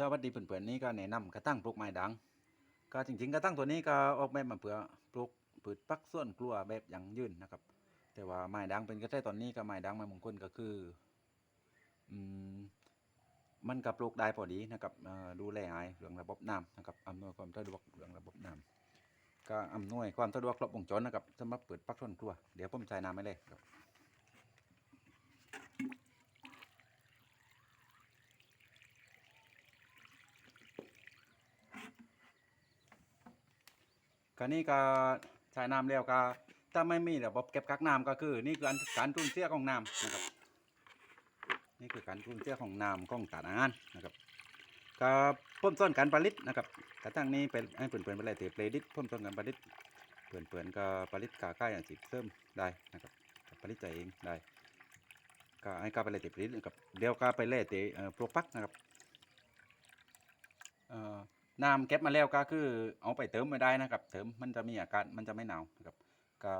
สวัสดีเพื่อนๆนี่ก็แนะนำกระตั้งปลูกไม้ดัง ก็จริงๆกระตั้งตัวนี้ก็ออกแบบมาเพื่อปลูกพืชพักส่วนครัวแบบยังยืนนะครับ แต่ว่าไม้ดังเป็นกระแสตอนนี้ก็ไม้ดังไม้มงคลก็คืออืมมันก็ปลูกได้พอดีนะครับดูแลง่ายเรื่องระบบน้ำนะครับอำนวยความสะดวกเรื่องระบบน้ำก็อำนวยความสะดวกครบวงจรนะครับสำหรับเปิดพักส่วนครัว เดี๋ยวผมใช้น้ำไม่เลยครับ ก็นี่ก็ใช้น้ำแล้วก็ถ้าไม่มีระบบเก็บกักน้ำก็คือ นี่คือการสูญเสียของน้ำนะครับ นี่คือการสูญเสียของน้ำของตาดงานนะครับก็เพิ่มต้นการผลิตนะครับกระทั่งนี้เป็นให้เปิ่นๆเป็นอะไรเตะเพลดิตเพิ่มต้นการผลิตเปิ่นๆก็ผลิตกาค่ายอาชีพเสริมได้นะครับผลิตใจเองได้ก็ให้กาไปเลยเตะผลิตนะครับเดี๋ยวกาไปเล่เตะเอ่อปลูกปักนะครับ น้ำเก็บมาแล้วก็คือเอาไปเติมไม่ได้นะครับ เติมมันจะมีอาการมันจะไม่หนาวนะครับก็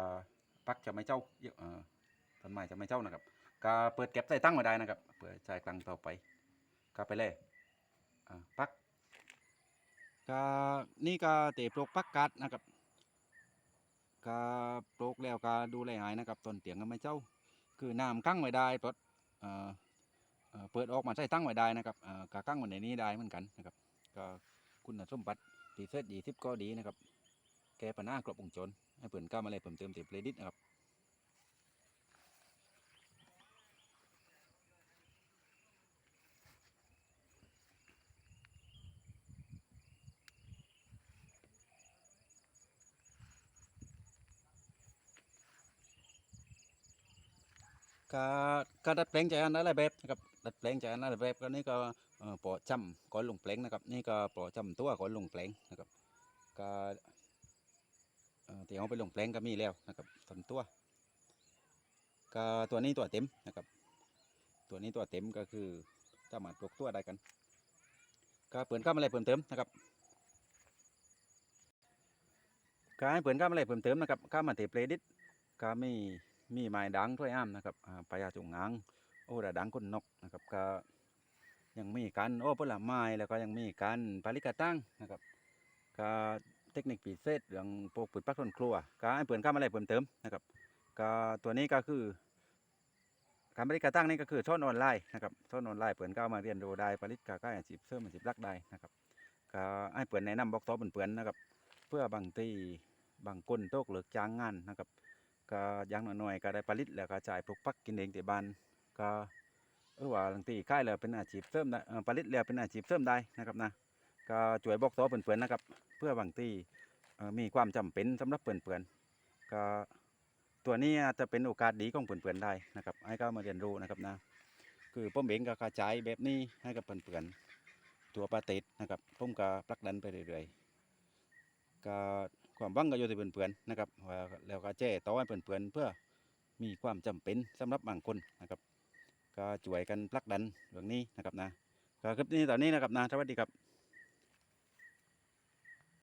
ปักจะไม่เจ้าเยอะเออต้นไม้จะไม่เจ้านะครับก็เปิดเก็บใส่ตั้งไว้ได้นะครับ เปิดใส่กลางต่อไปก็ไปเลยอ่าปักก็นี่ก็เตะปลูกปักกัดนะครับก็ปลูกแล้วก็ดูแลหายนะครับต้นเตียงก็ไม่เจ้า คือน้ำกั้งไว้ได้ปลดเอ่อเอ่อเปิดออกมาใส่ตั้งไว้ได้นะครับเอ่อกากั้งไว้ในนี้ได้เหมือนกันนะครับก็ คุณสมบัติปีเศษดีทิพก็ดีนะครับ แก้ปัญหากรบวงจรให้เปิ่นก้ามาเลยเพิ่มเติมติดเพลดิตนะครับก็ก็ดัดแปลงใจกอันนั้นหลายแบบนะครับ ดัดแปลงจากนั้นแบบก็นี่ก็เอ่อปอจำก่อนลงแปลงนะครับ นี่ก็ปอจำตัวก่อนลงแปลงนะครับก็เอ่อที่เอาไปลงแปลงก็มีแล้วนะครับทำตัวก็ตัวนี้ตัวเต็มนะครับ ตัวนี้ตัวเต็มก็คือสามารถปลูกตัวได้กันก็เปิดก้ามอะไรเพิ่มเติมนะครับก็ให้เปิดก้ามอะไรเพิ่มเติมนะครับก้ามาเทเพลดิตก็มีมีไม้ดังถ้วยอ้ามนะครับอาปลายาจงงาง โอ้ระดังก้นนกนะครับก็ยังมีการโอ้ผลไม้แล้วก็ยังมีการผลิตกรตั้งนะครับก็เทคนิคพิเศษเรื่องปลูกพืชผักสวนครัวก็ให้เปิดข้ามอะไรเพิ่มเติมนะครับก็ตัวนี้ก็คือการผลิตกรตั้งนี่ก็คือช่อนออนไลน์นะครับช่อนออนไลน์เปิดเข้ามาเรียนรู้ได้ผลิตกาก้าอาชีพเสริมอาชีพหลักได้นะครับก็ให้เปิดแนะนำบล็อกต่อเปิดๆนะครับ เพื่อบางทีบางคนโตกเหลือจ้างงานนะครับก็ยังหน้อยๆก็ได้ผลิตแล้วก็จ่ายปลูกปักกินเองที่บ้าน ก็เออว่าบางทีค่ายแล้วเป็นอาชีพเสริมได้ผลิตแล้วเป็นอาชีพเสริมได้นะครับนะก็ช่วยบอกต่อเพื่อนๆนะครับ เพื่อบางทีมีความจำเป็นสำหรับเพื่อนๆก็ตัวนี้จะเป็นโอกาสดีของเพื่อนๆได้นะครับ ให้เขามาเรียนรู้นะครับนะคือผมเองก็กระจายแบบนี้ให้กับเพื่อนๆตัวประเทศนะครับผมก็ผลักดันไปเรื่อยๆก็ความหวังก็อยู่ที่เพื่อนๆนะครับแล้วก็แจ้ต่อให้เพื่อนๆเพื่อมีความจำเป็นสำหรับบางคนนะครับ ก็ช่วยกันผลักดันเรื่องนี้นะครับนะก็คลิปนี้ตอนนี้นะครับนะสวัสดีครับ